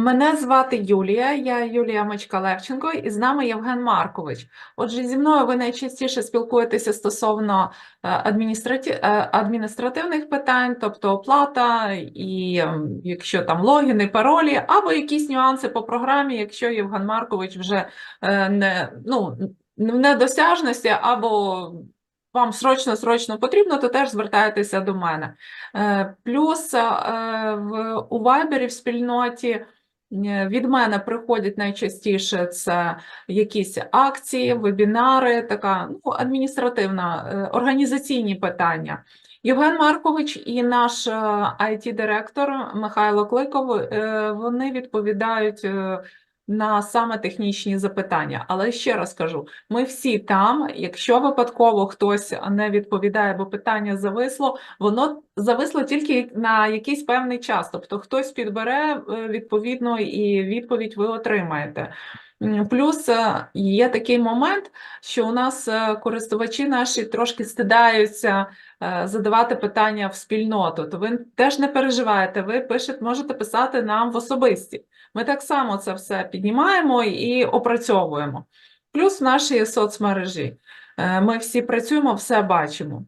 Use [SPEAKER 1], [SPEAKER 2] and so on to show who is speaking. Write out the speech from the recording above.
[SPEAKER 1] Мене звати Юлія, я Юлія Мочка-Левченко, і з нами Євген Маркович. Отже, зі мною ви найчастіше спілкуєтеся стосовно е, е, адміністративних питань, тобто оплата, і якщо там логіни, паролі, або якісь нюанси по програмі, якщо Євген Маркович вже е, не, ну, в недосяжності, або вам срочно-срочно потрібно, то теж звертайтеся до мене. Плюс в, у Вайбері в спільноті від мене приходять найчастіше це якісь акції, вебінари, така ну, адміністративна, е, організаційні питання. Євген Маркович і наш it директор Михайло Кликов, е, вони відповідають е, на саме технічні запитання. Але ще раз кажу, ми всі там. Якщо випадково хтось не відповідає, бо питання зависло, воно зависло тільки на якийсь певний час. Тобто хтось підбере е, відповідно і відповідь ви отримаєте. Плюс е, є такий момент, що у нас е, користувачі наші трошки стидаються е, задавати питання в спільноту. То ви теж не переживаєте, ви пишете, можете писати нам в особисті. Ми так само це все піднімаємо і опрацьовуємо. Плюс в нашій соцмережі. Е, Ми всі працюємо, все бачимо.